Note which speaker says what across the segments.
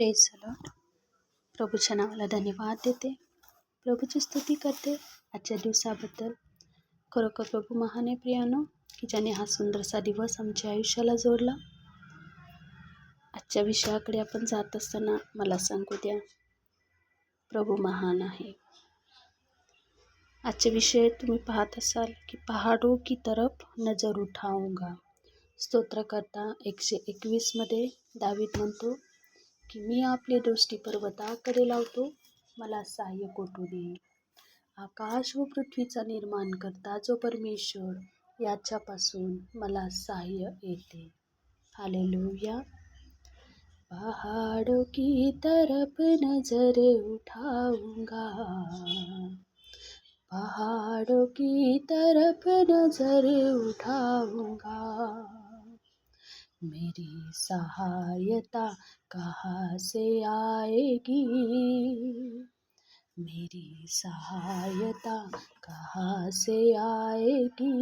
Speaker 1: Praise Lord प्रभूच्या नावाला धन्यवाद देते. प्रभूची स्तुती करते. आजच्या दिवसाबद्दल खरोखर प्रभू महान आहे प्रियानो की ज्याने हा सुंदरसा दिवस आमच्या आयुष्याला जोडला. आजच्या विषयाकडे आपण जात असताना मला सांगू द्या. प्रभू महान आहे. आजचे विषय तुम्ही पाहत असाल की पहाडो की तरफ नजर उठाऊंगा. स्तोत्रकर्ता एकशे एकवीसमध्ये दावीद म्हणतो की मी आपली दृष्टी पर्वताकडे लावतो मला सहाय्य कोठू देईल आकाश व पृथ्वीचा निर्माण करता जो परमेश्वर याच्यापासून मला सहाय्य येते. हालेलुया. पहाड़ों की तरफ नजर उठाऊंगा. पहाड़ों की तरफ नजर उठाऊंगा. मेरी सहायता कहाँ से आएगी? मेरी सहायता कहाँ से आएगी?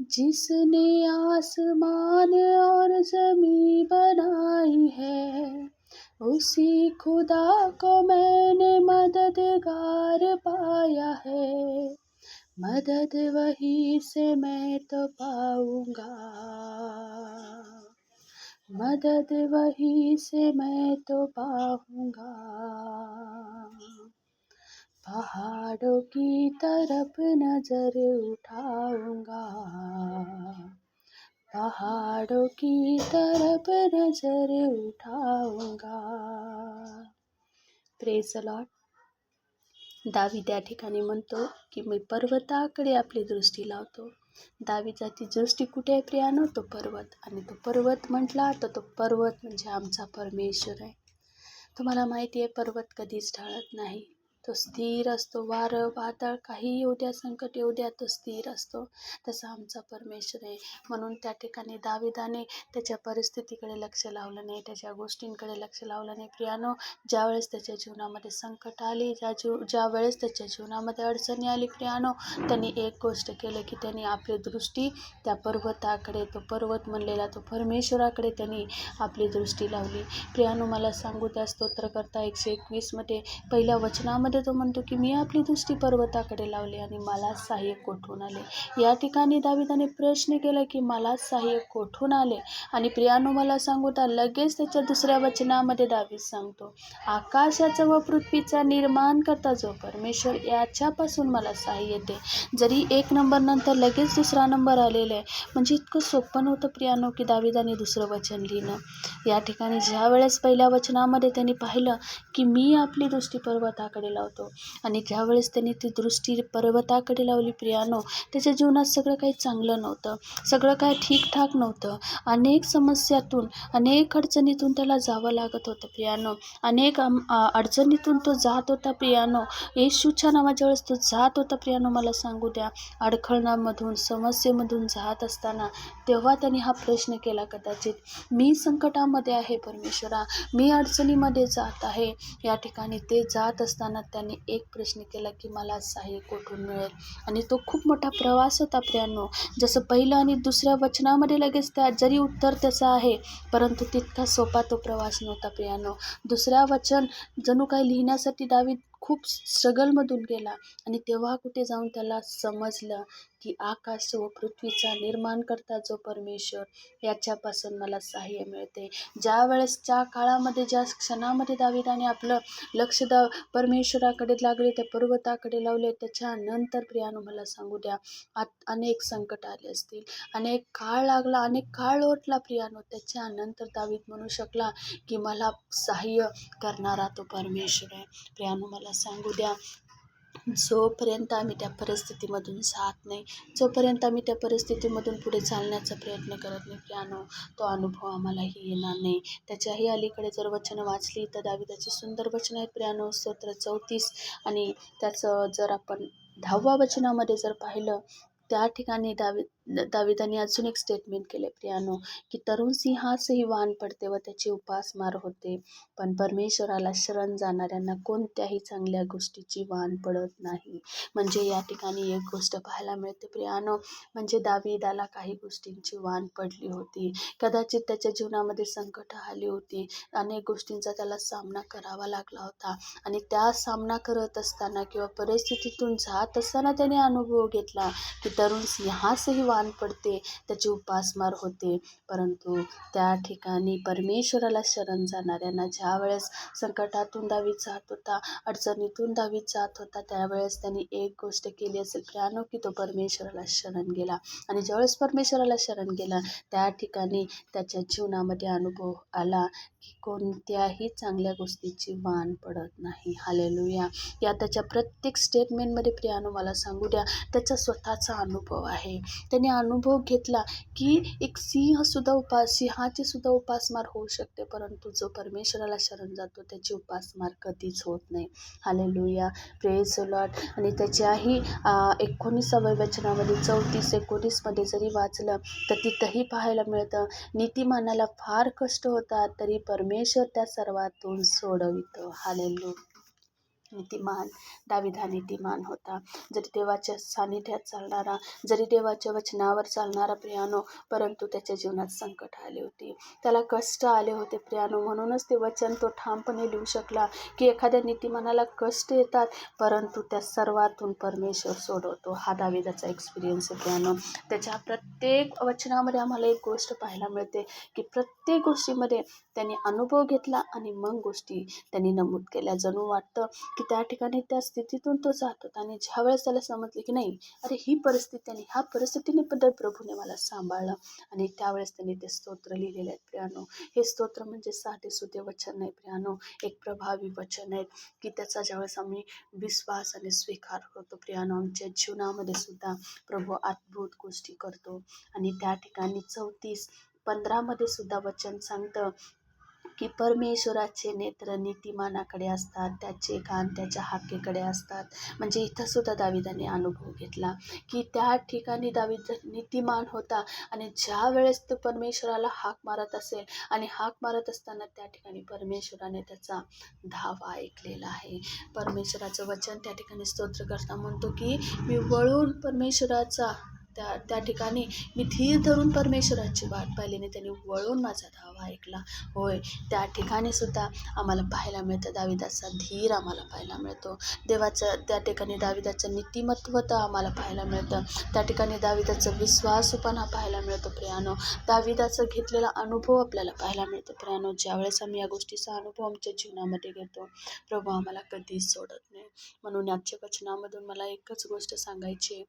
Speaker 1: जिसने आसमान और जमी बनाई है, उसी खुदा को मैंने मददगार पाया है। मदद वही से मैं तो पाऊँगा। मदद वही से मैं तो पाऊँगा। पहाड़ों की तरफ़ नज़र उठाऊँगा। पहाड़ों की तरफ़ नज़र उठाऊँगा। प्रेज लॉर्ड दावी त्या ठिकाणी म्हणतो की मी पर्वताकडे आपली दृष्टी लावतो. दावीचा ती दृष्टी कुठे आहे प्रियानो तो पर्वत. आणि तो पर्वत म्हटला तर तो पर्वत म्हणजे आमचा परमेश्वर आहे. तुम्हाला माहिती आहे पर्वत कधीच ढाळत नाही. तो स्थिर असतो. वारं वादळ काही येऊ द्या संकट येऊ द्या तो स्थिर असतो. तसा आमचा परमेश्वर आहे. म्हणून त्या ठिकाणी दाविदाने त्याच्या परिस्थितीकडे लक्ष लावलं नाही त्याच्या गोष्टींकडे लक्ष लावलं नाही. प्रियानो ज्यावेळेस त्याच्या जीवनामध्ये संकट आली ज्या जीव ज्या वेळेस त्याच्या जीवनामध्ये अडचणी आली प्रियानो त्यांनी एक गोष्ट केलं की त्यांनी आपली दृष्टी त्या पर्वताकडे तो पर्वत म्हणलेला तो परमेश्वराकडे त्यांनी आपली दृष्टी लावली. प्रियानो मला सांगू त्या स्तोत्रकर्ता एकशे एकवीसमध्ये पहिल्या वचनामध्ये मध्ये तो म्हणतो की मी आपली दृष्टी पर्वताकडे लावली आणि मला सहाय्य कोठून आले? या ठिकाणी दाविदाने प्रश्न केला की मला सहाय्य कोठून आले? आणि प्रियानो मला सांगू लगेच त्याच्या दुसऱ्या वचनामध्ये दावीद सांगतो आकाशाचा व पृथ्वीचा निर्माण करता जो परमेश्वर याच्यापासून मला सहाय्य येते. जरी एक नंबर नंतर लगेच दुसरा नंबर आलेला आहे म्हणजे इतकं सोपं नव्हतं प्रियानो की दाविदाने दुसरं वचन लिहिणं. या ठिकाणी ज्या वेळेस पहिल्या वचनामध्ये त्यांनी पाहिलं की मी आपली दृष्टी पर्वताकडे लावली लावतो. आणि ज्यावेळेस त्यांनी ती दृष्टी पर्वताकडे लावली प्रियानो त्याच्या जीवनात सगळं काही चांगलं नव्हतं. सगळं काय ठीकठाक नव्हतं. अनेक समस्यातून अनेक अडचणीतून त्याला जावं लागत होतं प्रियानो. अनेक अडचणीतून तो जात होता प्रियानो. येशूच्या नावाच्या वेळेस तो जात होता प्रियानो मला सांगू द्या. अडखळणामधून समस्येमधून जात असताना तेव्हा त्यांनी हा प्रश्न केला कदाचित मी संकटामध्ये आहे परमेश्वरा. मी अडचणीमध्ये जात आहे. या ठिकाणी ते जात असताना त्याने एक प्रश्न केला की मला सहाय्य कुठून मिळेल? आणि तो खूप मोठा प्रवास होता प्रियांनो. जसं पहिलं आणि दुसऱ्या वचनामध्ये लगेच त्या जरी उत्तर त्याचं आहे परंतु तितका सोपा तो प्रवास नव्हता प्रियानो. दुसऱ्या वचन जणू काही लिहिण्यासाठी दावी खूप स्ट्रगलमधून गेला. आणि तेव्हा कुठे जाऊन त्याला समजलं की आकाश व पृथ्वीचा निर्माण करता जो परमेश्वर याच्यापासून मला सहाय्य मिळते. ज्या वेळेसच्या काळामध्ये ज्या क्षणामध्ये दाविदाने आपलं लक्ष दा परमेश्वराकडे लागले त्या पर्वताकडे लावले त्याच्यानंतर प्रियानो मला सांगू द्या आत अनेक संकट आले असतील. अनेक काळ लागला अनेक काळ ओटला प्रियानो. त्याच्यानंतर दावीद म्हणू शकला की मला सहाय्य करणारा तो परमेश्वर आहे. प्रियानो मला सांगू द्या. जोपर्यंत आम्ही त्या परिस्थितीमधून जात नाही जोपर्यंत आम्ही त्या परिस्थितीमधून पुढे चालण्याचा प्रयत्न करत नाही प्रियानो तो अनुभव आम्हालाही येणार नाही. त्याच्याही अलीकडे जर वचनं वाचली तर दाविदाची सुंदर वचनं आहेत प्रियानो स्तोत्र चौतीस. आणि त्याचं जर आपण दहाव्या वचनामध्ये जर पाहिलं त्या ठिकाणी दावी दाविदाने अजून एक स्टेटमेंट केले प्रियानो की तरुण सिंहासही वाण पडते व त्याची उपासमार होते. पण परमेश्वराला शरण जाणाऱ्यांना कोणत्याही चांगल्या गोष्टीची वाण पडत नाही. म्हणजे या ठिकाणी एक गोष्ट पाहायला मिळते प्रियानो म्हणजे दाविदाला काही गोष्टींची वाण पडली होती. कदाचित त्याच्या जीवनामध्ये संकट आली होती. अनेक गोष्टींचा त्याला सामना करावा लागला होता. आणि त्या सामना करत असताना किंवा परिस्थितीतून जात असताना त्याने अनुभव घेतला की तरुण सिंहासही वाण पडते त्याची उपासमार होते. परंतु त्या ठिकाणी परमेश्वराला शरण जाणाऱ्यांना ज्या वेळेस संकटातून दावीत जात होता अडचणीतून दावीत जात होता त्यावेळेस त्यांनी एक गोष्ट केली असेल प्रियानो की तो परमेश्वराला शरण गेला. आणि ज्यावेळेस परमेश्वराला शरण गेला त्या ठिकाणी त्याच्या जीवनामध्ये अनुभव आला की कोणत्याही चांगल्या गोष्टीची वाण पडत नाही. हालेलुया. या त्याच्या प्रत्येक स्टेटमेंटमध्ये प्रियानो मला सांगू द्या त्याचा स्वतःचा अनुभव आहे. त्याने अनुभव घेतला की एक सिंहसुद्धा उपास सिंहाची सुद्धा उपासमार होऊ शकते. परंतु जो परमेश्वराला शरण जातो त्याची उपासमार कधीच होत नाही. हालेलुया प्रेस लॉट आणि त्याच्याही एकोणीसाव्या वचनामध्ये चौतीस एकोणीसमध्ये जरी वाचलं तर तिथंही पाहायला मिळतं नीतिमानाला फार कष्ट होतात तरी परमेश्वर त्या सर्वातून सोडवितो. हालेलू नीतिमान दाविद हा नीतिमान होता. जरी देवाच्या सानिध्यात चालणारा जरी देवाच्या वचनावर चालणारा प्रियानो परंतु त्याच्या जीवनात संकट आले होते. त्याला कष्ट आले होते प्रियानो. म्हणूनच ते वचन तो ठामपणे लिहू शकला की एखाद्या नीतिमानाला कष्ट येतात परंतु त्या सर्वातून परमेश्वर सोडवतो. हा दाविदाचा एक्सपिरियन्स आहे प्रियानो. त्याच्या प्रत्येक वचनामध्ये आम्हाला एक गोष्ट पाहायला मिळते की प्रत्येक गोष्टीमध्ये त्यांनी अनुभव घेतला आणि मग गोष्टी त्यांनी नमूद केल्या. जणू वाटतं की त्या ठिकाणी त्या स्थितीतून तो जात. होता आणि ज्यावेळेस त्याला समजले की नाही अरे ही परिस्थिती आणि ह्या परिस्थितीने बद्दल प्रभूने मला सांभाळलं. आणि त्यावेळेस त्यांनी ते स्तोत्र लिहिलेले आहेत. प्रियानो हे स्तोत्र म्हणजे साधे सुधे वचन नाही प्रियानो. एक प्रभावी वचन आहेत की त्याचा ज्यावेळेस आम्ही विश्वास आणि स्वीकार करतो प्रियानो आमच्या जीवनामध्ये सुद्धा प्रभू अद्भुत गोष्टी करतो. आणि त्या ठिकाणी चौतीस पंधरामध्ये सुद्धा वचन सांगतं की परमेश्वराचे नेत्र नीतिमानाकडे असतात त्याचे कान त्याच्या हाकेकडे असतात. म्हणजे इथं सुद्धा दाविदाने अनुभव घेतला की त्या ठिकाणी दावीद नीतिमान होता आणि ज्या वेळेस तो परमेश्वराला हाक मारत असेल आणि हाक मारत असताना त्या ठिकाणी परमेश्वराने त्याचा धावा ऐकलेला आहे. परमेश्वराचं वचन त्या ठिकाणी स्तोत्र करता म्हणतो की मी वळून परमेश्वराचा त्या त्या ठिकाणी मी धीर धरून परमेश्वराची वाट पाहिली आणि त्यांनी वळून माझा धावा ऐकला. होय त्या ठिकाणी सुद्धा आम्हाला पाहायला मिळतं. दाविदाचा धीर आम्हाला पाहायला मिळतो. देवाचं त्या ठिकाणी दाविदाचं नीतिमत्वता आम्हाला पाहायला मिळतं. त्या ठिकाणी दाविदाचं हा पाहायला मिळतो प्रियानो. दाविदाचं घेतलेला अनुभव आपल्याला पाहायला मिळतो प्रियानो. ज्यावेळेस आम्ही या गोष्टीचा अनुभव आमच्या जीवनामध्ये घेतो प्रभू आम्हाला कधीच सोडत नाही. म्हणून आजच्या वचनामधून मला एकच गोष्ट सांगायची आहे.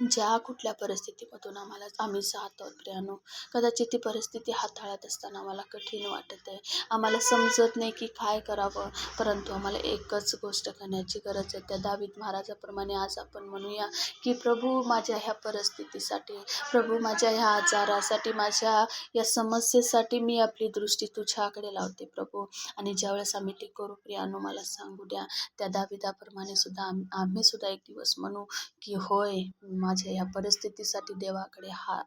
Speaker 1: ज्या कुठल्या परिस्थितीमधून आम्हाला आम्ही जात आहोत प्रियानो कदाचित ती परिस्थिती हाताळत असताना आम्हाला कठीण वाटत आहे. आम्हाला समजत नाही की काय करावं परंतु आम्हाला एकच गोष्ट करण्याची गरज आहे. त्या दावीद महाराजाप्रमाणे आज आपण म्हणूया की प्रभू माझ्या ह्या परिस्थितीसाठी प्रभू माझ्या ह्या आजारासाठी माझ्या या समस्येसाठी मी आपली दृष्टी तुझ्याकडे लावते प्रभू. आणि ज्यावेळेस आम्ही ते करू प्रियानो मला सांगू द्या. त्या दाविदाप्रमाणे सुद्धा आम आम्ही सुद्धा एक दिवस म्हणू की होय माझ्या या परिस्थितीसाठी देवाकडे हा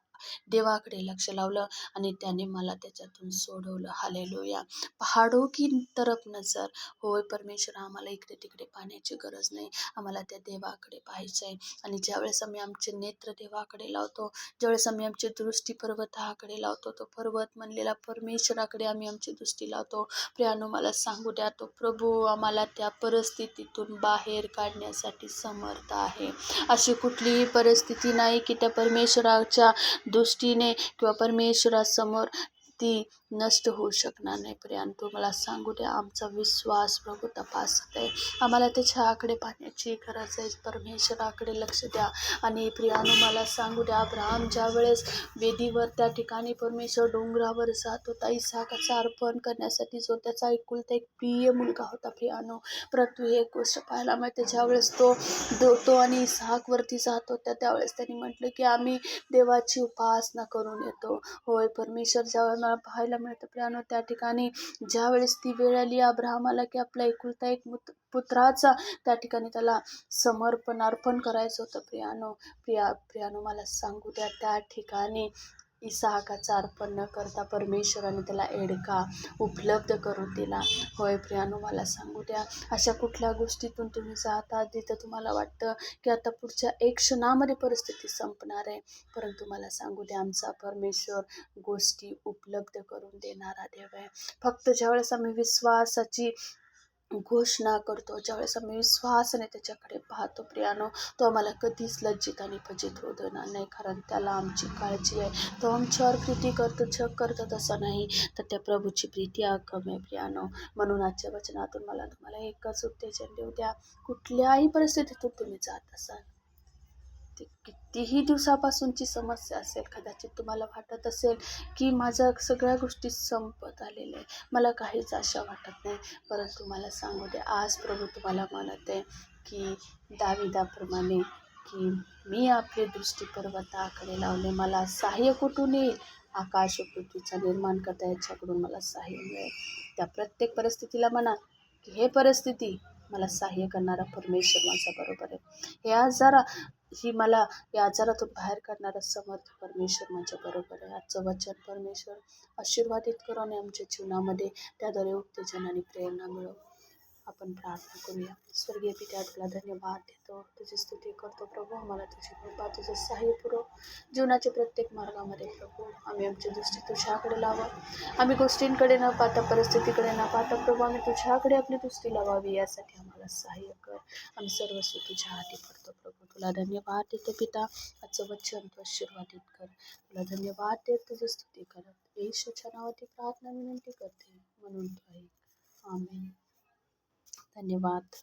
Speaker 1: देवाकडे लक्ष लावलं आणि त्याने मला त्याच्यातून सोडवलं. हालेलुया पहाडो की तरफ नजर. होय परमेश्वर आम्हाला इकडे तिकडे पाहण्याची गरज नाही. आम्हाला त्या देवाकडे पाहायचं आहे आणि ज्यावेळेस आम्ही आमचे नेत्र देवाकडे लावतो ज्यावेळेस आम्ही आमची दृष्टी पर्वताकडे लावतो तो पर्वत म्हणलेला परमेश्वराकडे आम्ही आमची दृष्टी लावतो. प्रियानो मला सांगू द्या तो प्रभू आम्हाला त्या परिस्थितीतून बाहेर काढण्यासाठी समर्थ आहे. अशी कुठलीही परिस्थिती नाही की त्या परमेश्वराच्या दृष्टीने किंवा परमेश्वरासमोर ती नष्ट होऊ शकणार नाही परंतु मला सांगू द्या आमचा विश्वास प्रभू तपासत आहे. आम्हाला त्याच्याकडे पाहण्याची गरज आहे. परमेश्वराकडे लक्ष द्या. आणि प्रियानो मला सांगू द्या अब्राहम ज्या वेळेस वेदीवर त्या ठिकाणी परमेश्वर डोंगरावर जात होता इसाकाचा अर्पण करण्यासाठी जो त्याचा एकुलता एक प्रिय मुलगा होता प्रियानो परंतु एक गोष्ट पाहायला मिळते. ज्यावेळेस तो दो तो आणि इसाकवरती जात होता त्यावेळेस त्यांनी म्हटलं की आम्ही देवाची उपासना करून येतो. होय परमेश्वर ज्यावेळेस मला पाहायला मिळतं प्रियानो त्या ठिकाणी ज्यावेळेस ती वेळ आली अब्राहमाला की आपला एकुलता एक मुत पुत्राचा त्या ठिकाणी त्याला समर्पण अर्पण करायचं होतं. प्रियानो प्रिया प्रियानो मला सांगू द्या त्या ठिकाणी इसहाकाचा अर्पण न करता परमेश्वराने त्याला एडका उपलब्ध करून दिला. होय प्रियानो मला सांगू द्या अशा कुठल्या गोष्टीतून तुम्ही जाता जिथं तुम्हाला वाटतं की आता पुढच्या एक क्षणामध्ये परिस्थिती संपणार आहे? परंतु मला सांगू द्या आमचा परमेश्वर गोष्टी उपलब्ध करून देणारा देव आहे. फक्त ज्यावेळेस आम्ही विश्वासाची घोषणा करतो. ज्यावेळेस आम्ही विश्वासाने त्याच्याकडे पाहतो प्रियानो तो आम्हाला कधीच लज्जित आणि फजित होऊ देणार नाही. कारण त्याला आमची काळजी आहे. तो आमच्यावर प्रीती करतो जग करतो तसं नाही. तर त्या प्रभूची प्रीती अकम आहे प्रियानो. म्हणून आजच्या वचनातून मला तुम्हाला एकच उत्तेजन देऊ द्या. कुठल्याही परिस्थितीतून तुम्ही जात असाल. ती कितीही दिवसापासूनची समस्या असेल कदाचित तुम्हाला वाटत असेल की माझ्या सगळ्या गोष्टी संपत आलेल्या आहे मला काहीच आशा वाटत नाही. परंतु मला सांगू दे आज प्रभू तुम्हाला म्हणत आहे की दाविदाप्रमाणे की मी आपली दृष्टी पर्वताकडे लावले मला सहाय्य कुठून येईल? आकाश पृथ्वीचा निर्माण करता याच्याकडून मला सहाय्य मिळेल. त्या प्रत्येक परिस्थितीला म्हणा की हे परिस्थिती मला सहाय्य करणारा परमेश्वर माझा बरोबर आहे. हे आजारा ही मला या आजारातून बाहेर काढणारा समर्थ परमेश्वर माझ्या बरोबर आहे. आजचं वचन परमेश्वर आशीर्वादित करू आणि आमच्या जीवनामध्ये. त्याद्वारे उत्तेजन आणि प्रेरणा मिळव आपण प्रार्थना करूया. स्वर्गीय पित्या तुला धन्यवाद देतो. तुझी स्तुती करतो प्रभू. आम्हाला तुझी कृपा तुझं सहाय्य पुरव जीवनाच्या प्रत्येक मार्गामध्ये प्रभू आम्ही आमची दृष्टी तुझ्याकडे लावा. आम्ही गोष्टींकडे न पाहता परिस्थितीकडे न पाहता प्रभू आम्ही तुझ्याकडे आपली दृष्टी लावावी. यासाठी आम्हाला सहाय्य कर. आम्ही सर्वस्व तुझ्या हाती पडतो तुला धन्यवाद देते पिता आजचं वचन तू आशीर्वादित कर तुला धन्यवाद देत तुझी स्तुती करत येशूच्या नावाची प्रार्थना विनंती करते म्हणून तू ऐक आमेन धन्यवाद